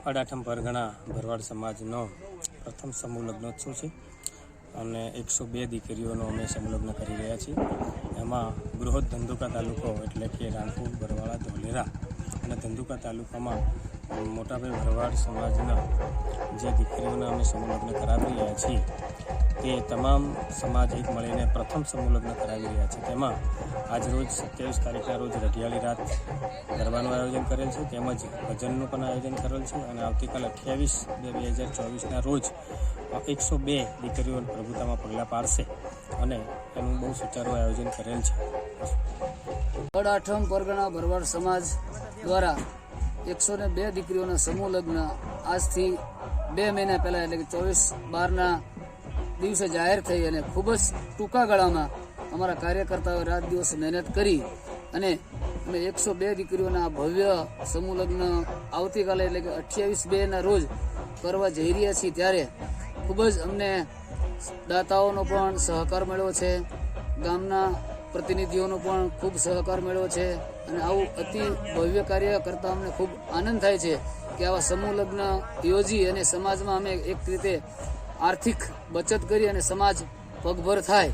અડાઠમ પરગણા ભરવાડ સમાજનો પ્રથમ સમૂહ લગ્નોત્સવ છે. અને એકસો બે દીકરીઓનો અમે સમૂહ લગ્ન કરી રહ્યા છીએ. એમાં બૃહદ ધંધુકા તાલુકો એટલે કે રાણપુર ભરવાડા ધોલેરા અને ધંધુકા તાલુકામાં મોટાભાઈ ભરવાડ સમાજના જે દીકરીઓના અમે સમૂહ લગ્ન કરાવી રહ્યા છીએ તે તમામ સમાજ એક મળીને પ્રથમ સમૂહ કરાવી રહ્યા છે. તેમાં આજરોજ સત્યાવીસ તારીખના રોજ રઢિયાળી રાત ગરબાનું આયોજન કરેલ છે. તેમજ ભજનનું પણ આયોજન કરેલ છે અને આવતીકાલ અઠ્યાવીસ બે બે હજાર ચોવીસના રોજ એકસો બે દીકરીઓ પ્રભુતામાં પગલાં પાડશે અને એનું બહુ સુચારું આયોજન કરેલ છે. અડાઠમ પરગણા ભરવાડ સમાજ દ્વારા એકસો બે દીકરીઓના સમૂહ લગ્ન આજથી બે મહિના પહેલા એટલે કે ચોવીસ બારના દિવસે જાહેર થઈ અને ખૂબ જ ટૂંકા ગાળામાં અમારા કાર્યકર્તાઓએ રાત દિવસ મહેનત કરી અને અમે એકસો બે દીકરીઓના ભવ્ય સમૂહ લગ્ન આવતીકાલે એટલે કે અઠ્યાવીસ બે ના રોજ કરવા જઈ રહ્યા છીએ ત્યારે ખૂબ જ અમને દાતાઓનો પણ સહકાર મળ્યો છે, ગામના પ્રતિનિધિઓનો પણ ખૂબ સહકાર મળ્યો છે અને આવું અતિ ભવ્ય કાર્ય કરતા અમને ખૂબ આનંદ થાય છે કે આવા સમૂહ લગ્ન યોજી અને સમાજમાં અમે એક રીતે આર્થિક બચત કરી અને સમાજ પગભર થાય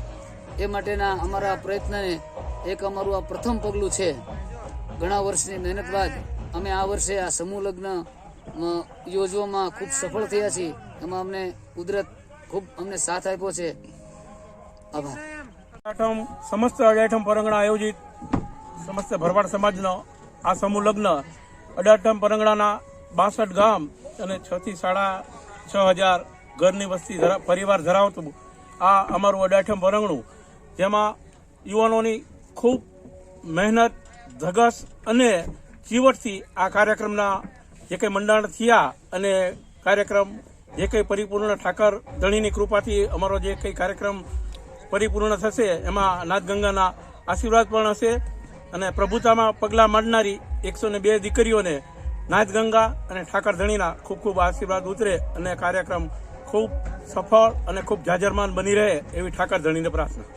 એ માટેના અમારા પ્રયત્નને એક અમારું આ પ્રથમ પગલું છે. ઘણા વર્ષની મહેનત બાદ અમે આ વર્ષે આ સમૂહ લગ્ન યોજવામાં ખૂબ સફળ થયા છીએ. એમાં અમને કુદરત ખૂબ અમને સાથ આપ્યો છે. આભાર. અડાઠમ સમસ્ત અડાઠમ પરંગણા આયોજિત સમસ્ત ભરવાડ સમાજનો આ સમૂહ લગ્ન અડાઠમ પરંગણાના બાસઠ ગામ અને છ થી સાડા છ હજાર ઘરની વસ્તી પરિવાર ધરાવતું આ અમારું અડાઠમ પરંગણું જેમાં યુવાનોની ખૂબ મહેનત, ધગસ અને ચીવટથી આ કાર્યક્રમના જે કંઈ મંડાણ થયા અને કાર્યક્રમ જે કંઈ પરિપૂર્ણ ઠાકર ધણીની કૃપાથી અમારો જે કંઈ કાર્યક્રમ પરિપૂર્ણ થશે, એમાં નાથગંગાના આશીર્વાદ પણ હશે અને પ્રભુતામાં પગલાં માંડનારી એકસો ને બે દીકરીઓને નાથગંગા અને ઠાકર ધણીના ખૂબ ખૂબ આશીર્વાદ ઉતરે અને કાર્યક્રમ ખૂબ સફળ અને ખૂબ જાજરમાન બની રહે એવી ઠાકર ધણીને પ્રાર્થના.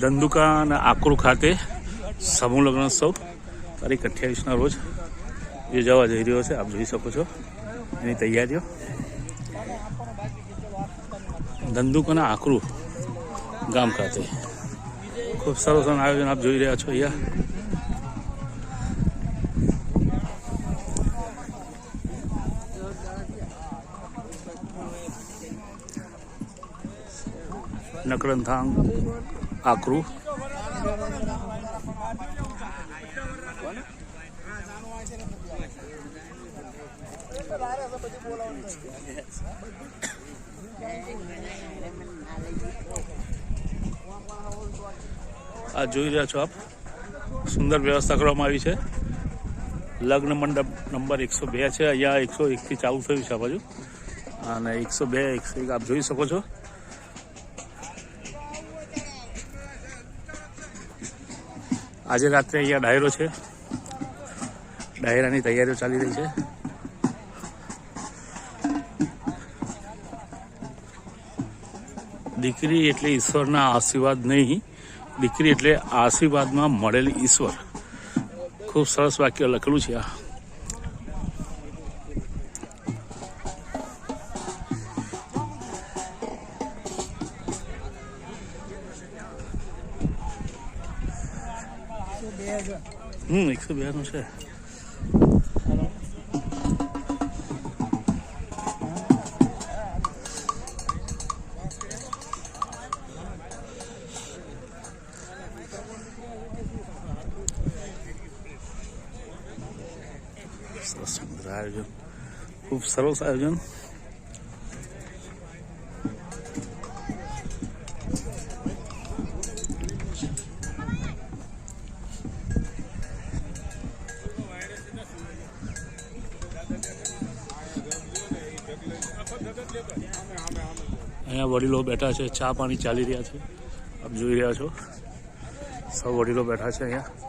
ધંધુકા અને આકરુ ખાતે સમૂહ લગ્નોત્સવ તારીખ અઠ્યાવીસના રોજ યોજાવા જઈ રહ્યો છે, આપ જોઈ શકો છો. એની તૈયારીઓ. ધંધુકાના આકરુ ગામ ખાતે. ખૂબ સરસ આયોજન આપ જોઈ રહ્યા છો અહીંયા નકરંથાંગ આકરું આ જોઈ રહ્યા છો આપ. સુંદર વ્યવસ્થા કરવામાં આવી છે. લગ્ન મંડપ નંબર એકસો બે છે. અહીંયા એકસો એકથી ચાલુ થયું છે આ બાજુ. અને એકસો બે, એકસો એક આપ જોઈ શકો છો. આજે રાત્રે અહીંયા ડાયરો છે. ડાયરાની તૈયારીઓ ચાલી રહી છે. દીકરી એટલે ઈશ્વરના આશીર્વાદ નહીં. દીકરી એટલે આશીર્વાદમાં મળેલ ઈશ્વર. ખૂબ સરસ વાક્ય લખેલું છે આ. હમ, એકસો બે નું છે. સરસ સુંદર આયોજન ખૂબ સરસ આયોજન અહીંયા વડીલો બેઠા છે, ચા પાણી ચાલી રહ્યા છે. આપ જોઈ રહ્યા છો. સૌ વડીલો બેઠા છે અહીંયા.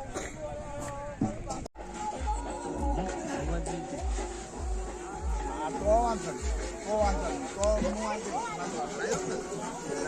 તો વાંધો નહીં તો વાંધો નહીં તો હું વાંધો નહીં